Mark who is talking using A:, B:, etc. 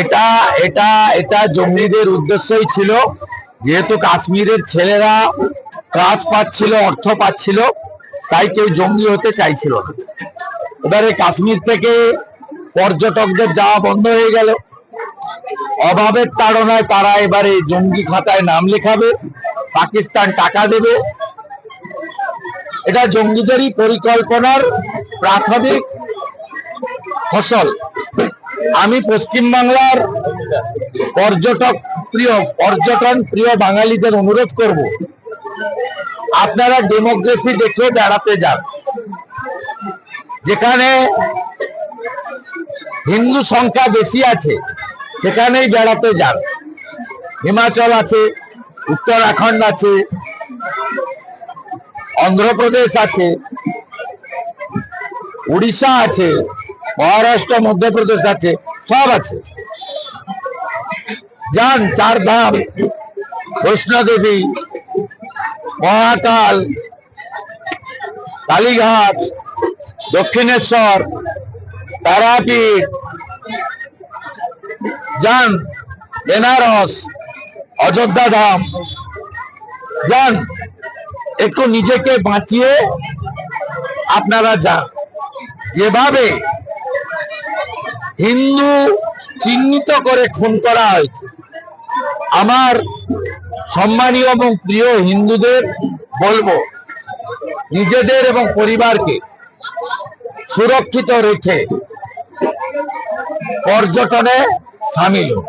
A: এটা এটা এটা জঙ্গিদের উদ্দেশ্যই ছিল। যেহেতু কাশ্মীরের ছেলেরা কাজ পাচ্ছিল, অর্থ পাচ্ছিল, তাই কেউ জঙ্গি হতে চাইছিল এবারে কাশ্মীর থেকে পর্যটকদের যাওয়া বন্ধ হয়ে গেল। অভাবের তাড়নায় তারা এবারে জঙ্গি খাতায় নাম লেখাবে, পাকিস্তান টাকা দেবে এটা জঙ্গিদেরই পরিকল্পনার প্রাথমিক ফসল। আমি পশ্চিমবাংলার পর্যটক প্রিয়, পর্যটন প্রিয় বাঙালিদের অনুরোধ করব, আপনারা ডেমোগ্রাফি দেখে বেড়াতে যান। যেখানে হিন্দু সংখ্যা বেশি আছে, সেখানেই বেড়াতে যান। হিমাচল আছে, উত্তরাখণ্ড আছে অন্ধ্রপ্রদেশ আছে, উড়িষ্যা আছে, মহারাষ্ট্র, মধ্যপ্রদেশ আছে, সব আছে। যান, চার ধাম, বৈষ্ণোদেবী, মহাকাল, কালীঘাট, দক্ষিণেশ্বর, তারাপীঠ, যান, বেনারস, অযোধ্যা ধাম, যান। একটু নিজেকে বাঁচিয়ে আপনারা যান। যেভাবে হিন্দু চিহ্নিত করে খুন করা হয়েছে, আমার সম্মানীয় এবং প্রিয় হিন্দুদের বলব, নিজেদের এবং পরিবারকে সুরক্ষিত রেখে পর্যটনে সামিল হোক